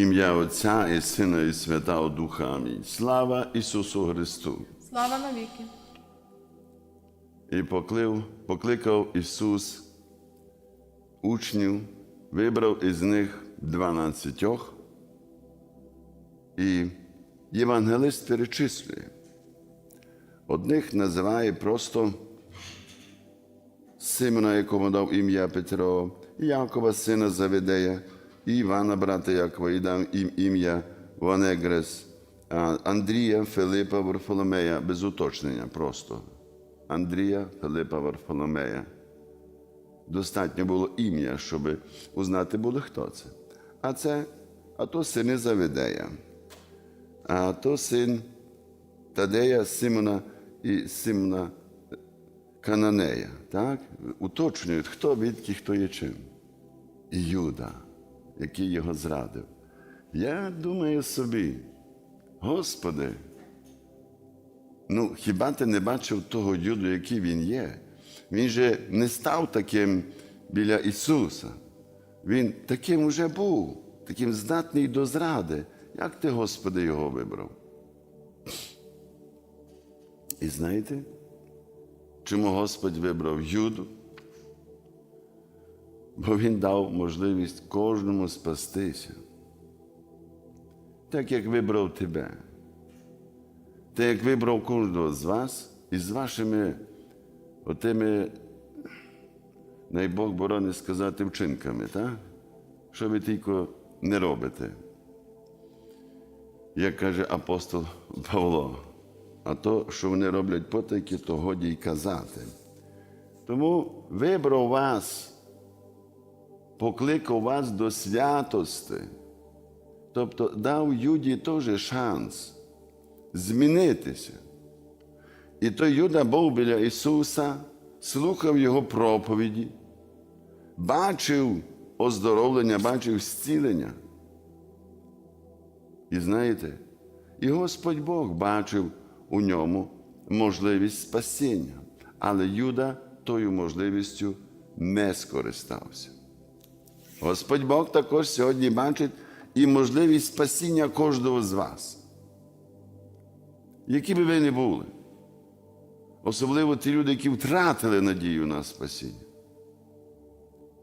ім'я Отця і Сина, і Святого Духа. Амінь. Слава Ісусу Христу! Слава навіки. І поклив, покликав Ісус учнів, вибрав із них дванадцятьох, і євангелист перечислює. Одних називає просто Симона, якому дав ім'я Петро, Якова, сина Заведея, і Івана, брата Якова, і дав їм ім'я Ванегрес, Андрія, Филипа, Варфоломея, без уточнення просто. Андрія, Филипа, Варфоломея. Достатньо було ім'я, щоб узнати було, хто це. А це, а то сини Заведея, а то син Тадея, Симона і Симона Кананея. Так? Уточнюють, хто відки, хто є чим. І Юда, який його зрадив. Я думаю собі, Господи, ну хіба ти не бачив того Юду, який він є? Він же не став таким біля Ісуса. Він таким уже був, таким здатний до зради. Як ти, Господи, його вибрав? І знаєте, чому Господь вибрав Юду? Бо Він дав можливість кожному спастися. Так як вибрав тебе. Так як вибрав кожного з вас із вашими отими, най Бог борони сказати, вчинками, так? що ви тільки не робите. Як каже апостол Павло, а то, що вони роблять потайки, то годі й казати. Тому вибрав вас, покликав вас до святости, тобто дав Юді теж шанс змінитися. І той Юда був біля Ісуса, слухав Його проповіді, бачив оздоровлення, бачив зцілення. І знаєте, і Господь Бог бачив у ньому можливість спасіння, але Юда тою можливістю не скористався. Господь Бог також сьогодні бачить і можливість спасіння кожного з вас. Які би ви не були, особливо ті люди, які втратили надію на спасіння,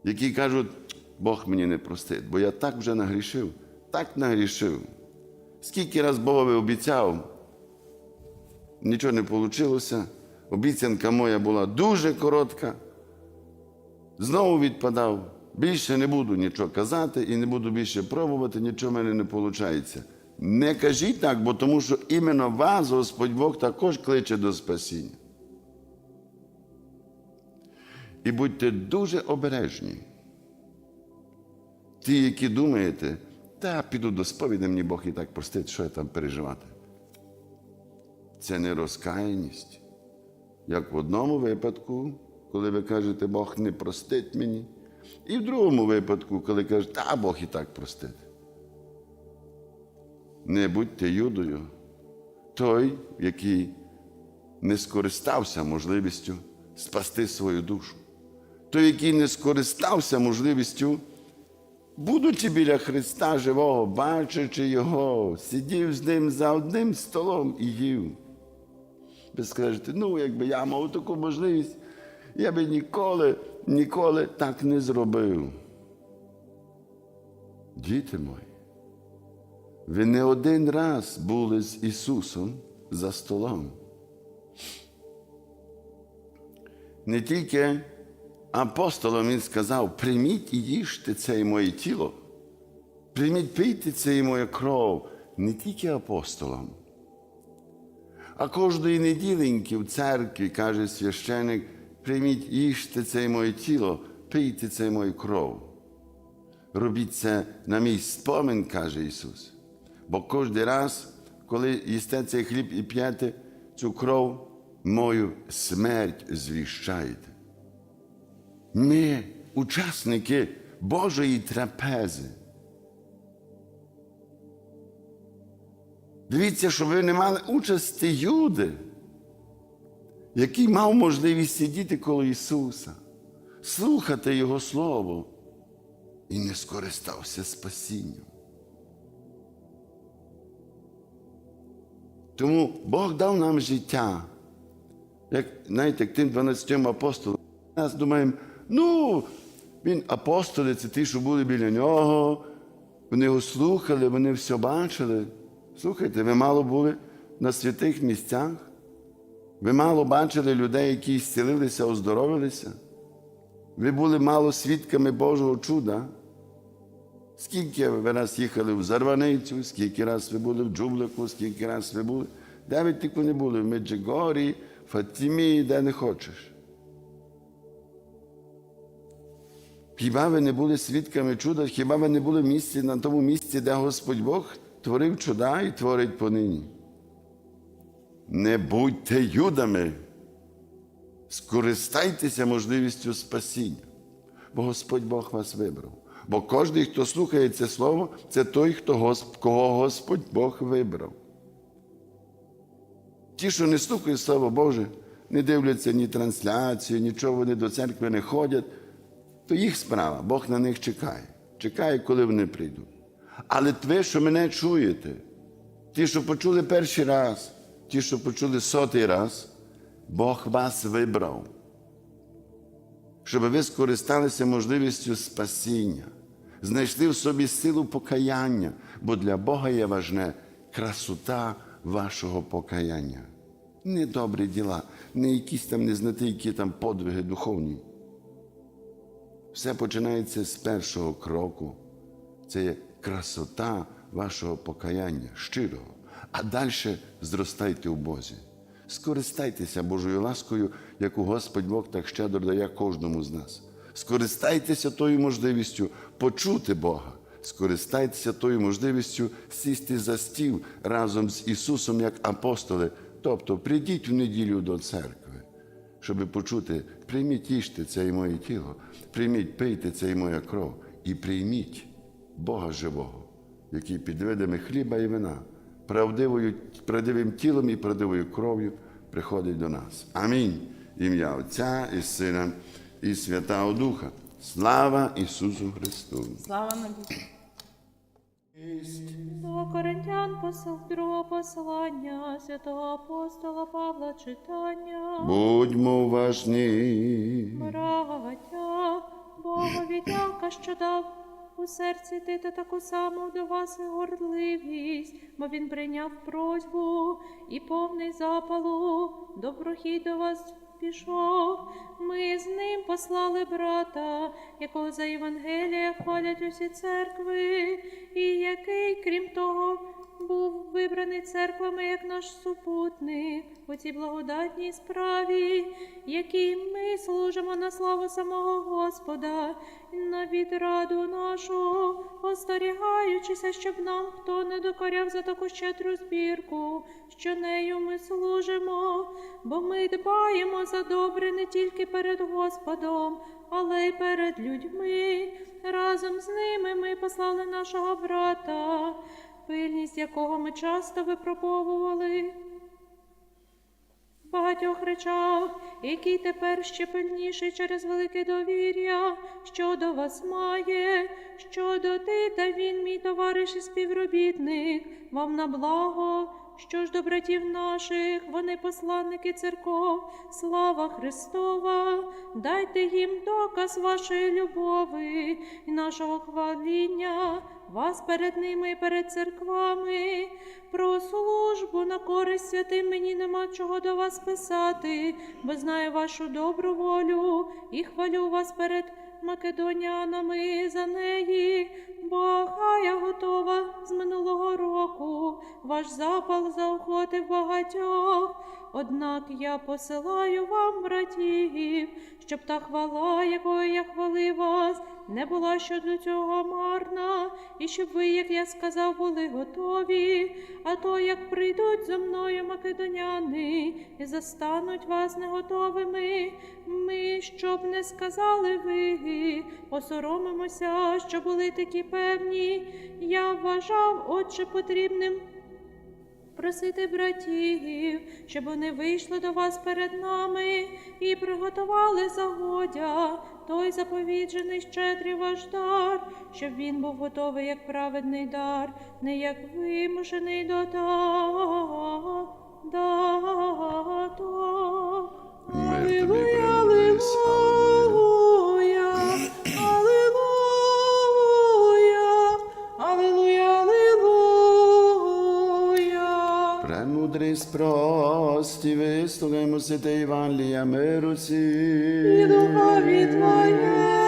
які кажуть, Бог мені не простить, бо я так вже нагрішив, так нагрішив. Скільки раз Богові обіцяв, нічого не вийшло. Обіцянка моя була дуже коротка. Знову відпадав. Більше не буду нічого казати і не буду більше пробувати, нічого в мене не виходить. Не кажіть так, бо тому що іменно вас Господь Бог також кличе до спасіння. І будьте дуже обережні. Ті, які думаєте, та піду до сповіді, мені Бог і так простить, що я там переживати. Це не розкаяність. Як в одному випадку, коли ви кажете, Бог не простить мені, і в другому випадку, коли кажете, та Бог і так простить. Не будьте юдою, той, який не скористався можливістю спасти свою душу, той, який не скористався можливістю, будучи біля Христа живого, бачачи Його, сидів з ним за одним столом і їв. Ви скажете, ну, якби я мав таку можливість, я би ніколи, ніколи так не зробив. Діти мої, ви не один раз були з Ісусом за столом. Не тільки апостолам Він сказав, прийміть і їжте це і моє тіло, прийміть пийте це і моя кров, не тільки апостолам. А кожної неділеньки в церкві, каже священик, прийміть їжте це моє тіло, пийте це мою кров. Робіть це на мій спомин, каже Ісус. Бо кожен раз, коли їсте цей хліб і п'єте цю кров, мою смерть звіщаєте. Ми учасники Божої трапези. Дивіться, що ви не мали участі Юди, який мав можливість сидіти коло Ісуса, слухати Його Слово і не скористався спасінням. Тому Бог дав нам життя, як знаєте, як тим 12 апостолам. Нас думаємо, ну, він апостоли, це ті, що були біля нього, вони його слухали, вони все бачили. Слухайте, ви мало були на святих місцях. Ви мало бачили людей, які зцілилися, оздоровилися? Ви були мало свідками Божого чуда? Скільки ви раз їхали в Зарваницю, скільки раз ви були в Джублику, скільки раз ви були? Де ви тільки не були? В Меджигорі, Фатімі, де не хочеш. Хіба ви не були свідками чуда? Хіба ви не були в місці, на тому місці, де Господь Бог творив чуда і творить понині? Не будьте юдами, скористайтеся можливістю спасіння, бо Господь Бог вас вибрав. Бо кожен, хто слухає це слово, це той, хто кого Господь Бог вибрав. Ті, що не слухають Слово Боже, не дивляться ні трансляцію, нічого вони до церкви не ходять, то їх справа, Бог на них чекає. Чекає, коли вони прийдуть. Але ви, що мене чуєте, ті, що почули перший раз, ті, що почули сотий раз, Бог вас вибрав, щоб ви скористалися можливістю спасіння, знайшли в собі силу покаяння, бо для Бога є важне красота вашого покаяння. Не добрі діла, не якісь там не знати, які там подвиги духовні. Все починається з першого кроку. Це є красота вашого покаяння, щирого. А далі зростайте у Бозі. Скористайтеся Божою ласкою, яку Господь Бог так щедро дає кожному з нас. Скористайтеся тою можливістю почути Бога. Скористайтеся тою можливістю сісти за стіл разом з Ісусом як апостоли. Тобто прийдіть в неділю до церкви, щоб почути, прийміть їжте це і моє тіло, прийміть, пийте це і моя кров, і прийміть Бога живого, який під видами хліба і вина, правдивим тілом і правдивою кров'ю приходить до нас. Амінь. Ім'я Отця і Сина, і Святого Духа. Слава Ісусу Христу! Слава навіки. До Коринтян посил другого послання святого апостола Павла читання. Будьмо уважні. Браття, Богові дяка, що дав у серці Тита таку саму до вас гордливість, бо він прийняв просьбу і повний запалу, доброхід до вас пішов. Ми з ним послали брата, якого за Євангелія хвалять усі церкви, і який, крім того, був вибраний церквами як наш супутник у цій благодатній справі, якій ми служимо на славу самого Господа на відраду нашу, остерігаючися, щоб нам хто не докоряв за таку щедру збірку, що нею ми служимо, бо ми дбаємо за добре не тільки перед Господом, але й перед людьми. Разом з ними ми послали нашого брата пильність якого ми часто випробовували. В багатьох речах, який тепер ще пильніше через велике довір'я, що до вас має, що до ти та він, мій товариш і співробітник, вам на благо. Що ж до братів наших, вони посланники церков, слава Христова, дайте їм доказ вашої любові і нашого хваління, вас перед ними і перед церквами. Про службу на користь святим мені нема чого до вас писати, бо знаю вашу добру волю і хвалю вас перед македонянами за неї, бо хая готова з минулого року, ваш запал заохотив багатьох. Однак я посилаю вам братів, щоб та хвала, якою я хвалив вас, не була щодо цього марна, і щоб ви, як я сказав, були готові. А то, як прийдуть за мною македоняни і застануть вас неготовими, ми, щоб не сказали ви, посоромимося, що були такі певні. Я вважав, отче, потрібним просити братів, щоб вони вийшли до вас перед нами і приготували загодя, той заповіджений щедрий ваш дар, щоб він був готовий як праведний дар, не як вимушений до та- даток. Премудрий спрості, вислухаймо святе Євангелія миру І духові Твоєму.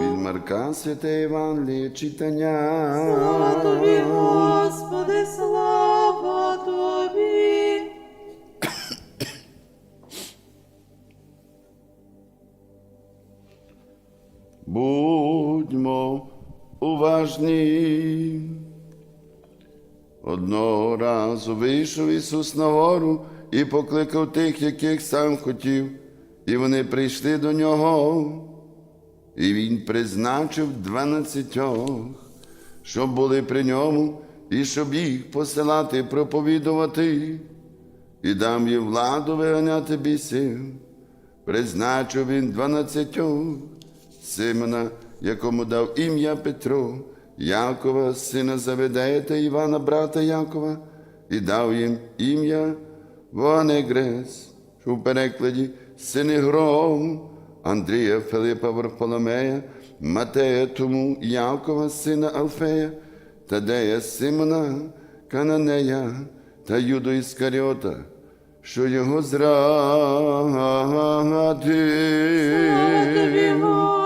Від Марка святе Євангеліє читання. Слава Тобі, Господи, слава Тобі. Будьмо уважні. Одного разу вийшов Ісус на гору і покликав тих, яких сам хотів, і вони прийшли до нього. І він призначив дванадцятьох, щоб були при ньому, і щоб їх посилати проповідувати, і дам їм владу виганяти бісів. Призначив він дванадцятьох, Симона, якому дав ім'я Петро, Якова, сина Заведея та Івана, брата Якова, і дав їм ім'я Вонегрес, в перекладі сини Гром, Андрія Филипа Варфоломея, Матея тому Якова, сина Алфея, Тадея Симона, Кананея та Юду Іскаріота, що його зради. Слава Тобі,